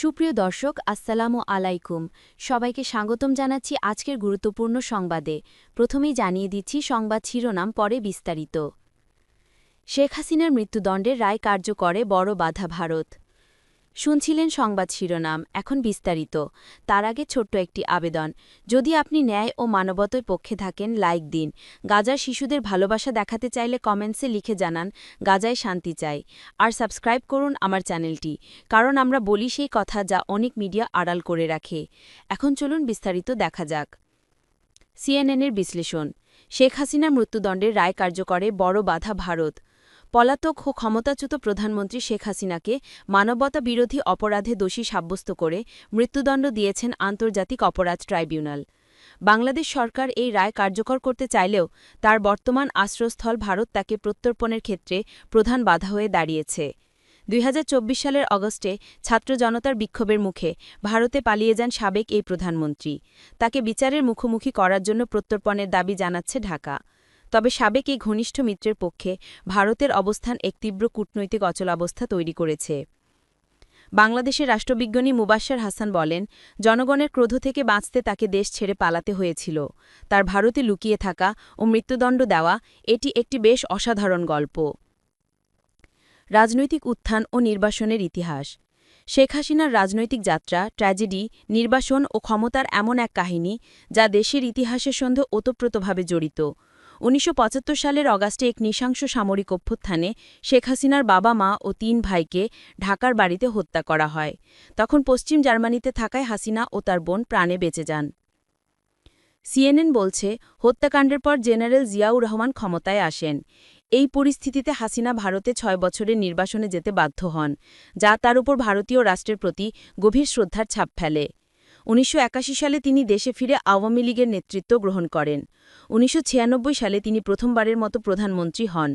সুপ্রিয় দর্শক, আসসালামু আলাইকুম। সবাইকে স্বাগতম জানাচ্ছি আজকের গুরুত্বপূর্ণ সংবাদে। প্রথমেই জানিয়ে দিচ্ছি সংবাদ শিরোনাম, পরে বিস্তারিত। শেখ হাসিনার মৃত্যুদণ্ডের রায় কার্যকরে বড় বাধা ভারত। শুনছিলেন সংবাদ শিরোনাম, এখন বিস্তারিত। তার আগে ছোট্ট একটি আবেদন। যদি আপনি ন্যায় ও মানবতার পক্ষে থাকেন, লাইক দিন। গাজার শিশুদের ভালোবাসা দেখাতে চাইলে কমেন্টসে লিখে জানান, গাজায় শান্তি চাই। আর সাবস্ক্রাইব করুন আমার চ্যানেলটি, কারণ আমরা বলি সেই কথা যা অনেক মিডিয়া আড়াল করে রাখে। এখন চলুন বিস্তারিত দেখা যাক। সিএনএনের বিশ্লেষণ। শেখ হাসিনার মৃত্যুদণ্ডের রায় কার্যকরে বড় বাধা ভারত। পলাতক ও ক্ষমতাচ্যুত প্রধানমন্ত্রী শেখ হাসিনাকে মানবতা বিরোধী অপরাধে দোষী সাব্যস্ত করে মৃত্যুদণ্ড দিয়েছেন আন্তর্জাতিক অপরাধ ট্রাইব্যুনাল। বাংলাদেশ সরকার এই রায় কার্যকর করতে চাইলেও তার বর্তমান আশ্রয়স্থল ভারত তাকে প্রত্যর্পণের ক্ষেত্রে প্রধান বাধা হয়ে দাঁড়িয়েছে। দুই হাজার চব্বিশ সালের অগস্টে ছাত্র জনতার বিক্ষোভের মুখে ভারতে পালিয়ে যান সাবেক এই প্রধানমন্ত্রী। তাকে বিচারের মুখোমুখি করার জন্য প্রত্যর্পণের দাবি জানাচ্ছে ঢাকা। তবে সাবেক এই ঘনিষ্ঠ মিত্রের পক্ষে ভারতের অবস্থান এক তীব্র কূটনৈতিক অচলাবস্থা তৈরি করেছে। বাংলাদেশের রাষ্ট্রবিজ্ঞানী মুবাশ্সার হাসান বলেন, জনগণের ক্রোধ থেকে বাঁচতে তাকে দেশ ছেড়ে পালাতে হয়েছিল। তার ভারতে লুকিয়ে থাকা ও মৃত্যুদণ্ড দেওয়া এটি একটি বেশ অসাধারণ গল্প। রাজনৈতিক উত্থান ও নির্বাসনের ইতিহাস। শেখ হাসিনার রাজনৈতিক যাত্রা, ট্র্যাজেডি, নির্বাসন ও ক্ষমতার এমন এক কাহিনী যা দেশের ইতিহাসের সঙ্গে ওতপ্রোতভাবে জড়িত। উনিশশো পঁচাত্তর সালের অগাস্টে এক নৃশংস সামরিক অভ্যুত্থানে শেখ হাসিনার বাবা মা ও তিন ভাইকে ঢাকার বাড়িতে হত্যা করা হয়। তখন পশ্চিম জার্মানিতে থাকায় হাসিনা ও তার বোন প্রাণে বেঁচে যান। সিএনএন বলছে, হত্যাকাণ্ডের পর জেনারেল জিয়াউর রহমান ক্ষমতায় আসেন। এই পরিস্থিতিতে হাসিনা ভারতে ছয় বছরের নির্বাসনে যেতে বাধ্য হন, যা তার উপর ভারতীয় রাষ্ট্রের প্রতি গভীর শ্রদ্ধার ছাপ ফেলে। উনিশশো একাশি সালে তিনি দেশে ফিরে আওয়ামী লীগের নেতৃত্ব গ্রহণ করেন। উনিশশো ছিয়ানব্বই সালে তিনি প্রথমবারের মতো প্রধানমন্ত্রী হন।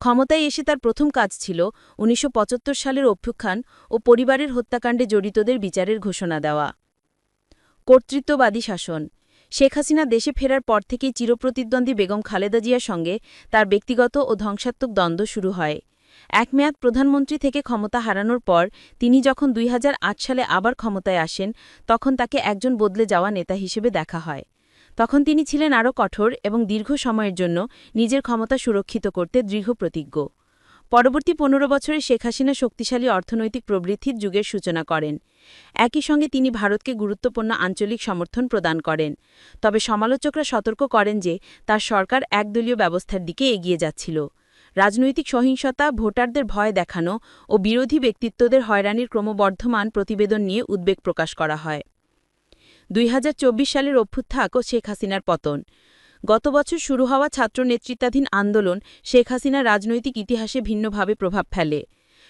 ক্ষমতায় এসে তার প্রথম কাজ ছিল উনিশশো পঁচাত্তর সালের অভ্যুত্থান ও পরিবারের হত্যাকাণ্ডে জড়িতদের বিচারের ঘোষণা দেওয়া। কর্তৃত্ববাদী শাসন। শেখ হাসিনা দেশে ফেরার পর থেকেই চিরপ্রতিদ্বন্দ্বী বেগম খালেদা জিয়ার সঙ্গে তার ব্যক্তিগত ও ধ্বংসাত্মক দ্বন্দ্ব শুরু হয়। এক মেয়াদ প্রধানমন্ত্রী থেকে ক্ষমতা হারানোর পর তিনি যখন দুই হাজার আট সালে আবার ক্ষমতায় আসেন, তখন তাকে একজন বদলে যাওয়া নেতা হিসেবে দেখা হয়। তখন তিনি ছিলেন আরও কঠোর এবং দীর্ঘ সময়ের জন্য নিজের ক্ষমতা সুরক্ষিত করতে দৃঢ় প্রতিজ্ঞ। পরবর্তী পনেরো বছরে শেখ হাসিনা শক্তিশালী অর্থনৈতিক প্রবৃদ্ধির যুগের সূচনা করেন। একই সঙ্গে তিনি ভারতকে গুরুত্বপূর্ণ আঞ্চলিক সমর্থন প্রদান করেন। তবে সমালোচকরা সতর্ক করেন যে তার সরকার একদলীয় ব্যবস্থার দিকে এগিয়ে যাচ্ছিল। রাজনৈতিক সহিংসতা, ভোটারদের ভয় দেখানো ও বিরোধী ব্যক্তিত্বদের হয়রানির ক্রমবর্ধমান প্রতিবেদন নিয়ে উদ্বেগ প্রকাশ করা হয়। দুই হাজার চব্বিশ সালের অভ্যুত্থাক ও শেখ হাসিনার পতন। গত বছর শুরু হওয়া ছাত্র নেতৃত্বাধীন আন্দোলন শেখ হাসিনার রাজনৈতিক ইতিহাসে ভিন্নভাবে প্রভাব ফেলে।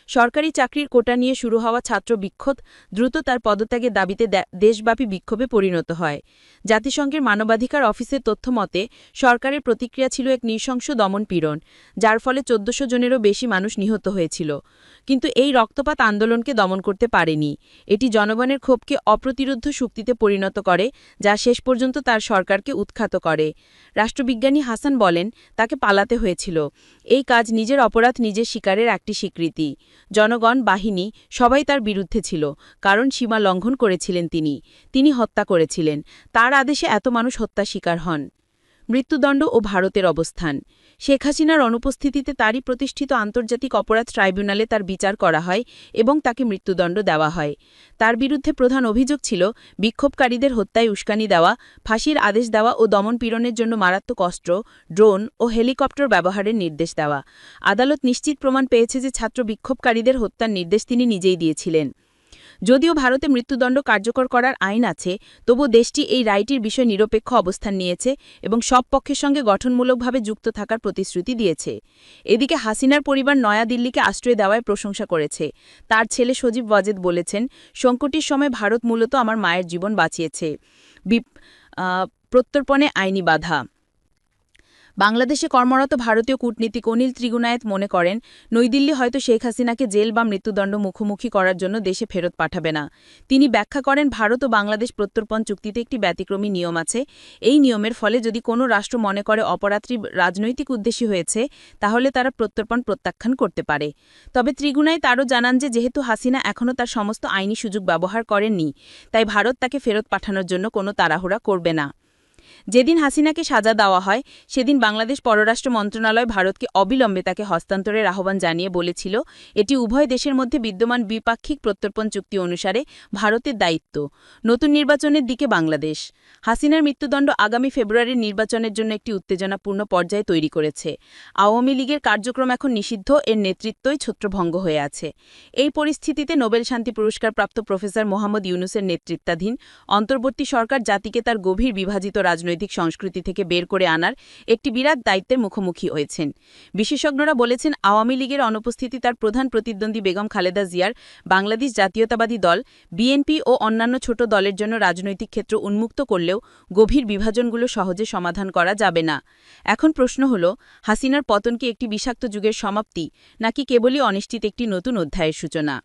সরকারি চাকরির কোটা নিয়ে শুরু হওয়া ছাত্র বিক্ষোভ দ্রুত তার পদত্যাগের দাবিতে দেশব্যাপী বিক্ষোভে পরিণত হয়। জাতিসংঘের মানবাধিকার অফিসের তথ্য মতে, সরকারের প্রতিক্রিয়া ছিল এক নৃশংস দমনপীড়ন যার ফলে চোদ্দশো জনেরও বেশি মানুষ নিহত হয়েছিল। কিন্তু এই রক্তপাত আন্দোলনকে দমন করতে পারেনি। এটি জনগণের ক্ষোভকে অপ্রতিরোধ শক্তিতে পরিণত করে, যা শেষ পর্যন্ত তার সরকারকে উৎখাত করে। রাষ্ট্রবিজ্ঞানী হাসান বলেন, তাকে পালাতে হয়েছিল। এই কাজ নিজের অপরাধ নিজের শিকারের একটি স্বীকৃতি। জনগণ, বাহিনী, সবাই তার বিরুদ্ধে ছিল, কারণ সীমা লঙ্ঘন করেছিলেন তিনি। তিনি হত্যা করেছিলেন। তার আদেশে এত মানুষ হত্যা শিকার হন। মৃত্যুদণ্ড ও ভারতের অবস্থান। শেখ হাসিনার অনুপস্থিতিতে তারই প্রতিষ্ঠিত আন্তর্জাতিক অপরাধ ট্রাইব্যুনালে তার বিচার করা হয় এবং তাকে মৃত্যুদণ্ড দেওয়া হয়। তার বিরুদ্ধে প্রধান অভিযোগ ছিল বিক্ষোভকারীদের হত্যায় উস্কানি দেওয়া, ফাঁসির আদেশ দেওয়া ও দমনপীড়নের জন্য মারাত্মক অস্ত্র, ড্রোন ও হেলিকপ্টার ব্যবহারের নির্দেশ দেওয়া। আদালত নিশ্চিত প্রমাণ পেয়েছে যে ছাত্র বিক্ষোভকারীদের হত্যার নির্দেশ তিনি নিজেই দিয়েছিলেন। যদিও ভারতে মৃত্যুদণ্ড কার্যকর করার আইন আছে, তবু দেশটি এই রায়টির বিষয়ে নিরপেক্ষ অবস্থান নিয়েছে এবং সব পক্ষের সঙ্গে গঠনমূলকভাবে যুক্ত থাকার প্রতিশ্রুতি দিয়েছে। এদিকে হাসিনার পরিবার নয়াদিল্লিকে আশ্রয় দেওয়ায় প্রশংসা করেছে। তার ছেলে সজীব ওয়াজেদ বলেছেন, সংকটের সময় ভারত মূলত আমার মায়ের জীবন বাঁচিয়েছে। বিপ প্রত্যর্পণে আইনি বাধা। বাংলাদেশে কর্মরত ভারতীয় কূটনীতিক অনিল ত্রিগুণায়ত মনে করেন নৈদিল্লি হয়তো শেখ হাসিনাকে জেল বা মৃত্যুদণ্ড মুখোমুখি করার জন্য দেশে ফেরত পাঠাবে না। তিনি ব্যাখ্যা করেন, ভারত ও বাংলাদেশ প্রত্যর্পণ চুক্তিতে একটি ব্যতিক্রমী নিয়ম আছে। এই নিয়মের ফলে যদি কোনো রাষ্ট্র মনে করে অপরাত্রী রাজনৈতিক উদ্দেশ্যী হয়েছে, তাহলে তারা প্রত্যর্পণ প্রত্যাখ্যান করতে পারে। তবে ত্রিগুণায় তারও জানান যে, যেহেতু হাসিনা এখনও তার সমস্ত আইনি সুযোগ ব্যবহার করেননি, তাই ভারত তাকে ফেরত পাঠানোর জন্য কোনো তাড়াহুড়া করবে না। যেদিন হাসিনাকে সাজা দেওয়া হয়, সেদিন বাংলাদেশ পররাষ্ট্র মন্ত্রণালয় ভারতকে অবিলম্বে তাকে হস্তান্তরের আহ্বান জানিয়ে বলেছিল, এটি উভয় দেশের মধ্যে বিদ্যমান দ্বিপাক্ষিক প্রত্যর্পণ চুক্তি অনুসারে ভারতের দায়িত্ব। নতুন নির্বাচনের দিকে বাংলাদেশ। হাসিনার মৃত্যুদণ্ড আগামী ফেব্রুয়ারির নির্বাচনের জন্য একটি উত্তেজনাপূর্ণ পর্যায়ে তৈরি করেছে। আওয়ামী লীগের কার্যক্রম এখন নিষিদ্ধ, এর নেতৃত্বই ছত্রভঙ্গ হয়ে আছে। এই পরিস্থিতিতে নোবেল শান্তি পুরস্কারপ্রাপ্ত প্রফেসর মোহাম্মদ ইউনুসের নেতৃত্বাধীন অন্তর্বর্তী সরকার জাতিকে তার গভীর বিভাজিত রাজনৈতিক সংস্কৃতি থেকে বের করে আনার একটি বিরাট দায়িত্বের মুখোমুখি হয়েছেন। বিশেষজ্ঞরা বলেছেন, আওয়ামী লীগের অনুপস্থিতি তার প্রধান প্রতিদ্বন্দ্বী বেগম খালেদা জিয়ার বাংলাদেশ জাতীয়তাবাদী দল, বিএনপি ও অন্যান্য ছোট দলের জন্য রাজনৈতিক ক্ষেত্র উন্মুক্ত করলেও গভীর বিভাজনগুলো সহজে সমাধান করা যাবে না। এখন প্রশ্ন হল, হাসিনার পতন কি একটি বিষাক্ত যুগের সমাপ্তি, নাকি কেবলই অনিশ্চিত একটি নতুন অধ্যায়ের সূচনা?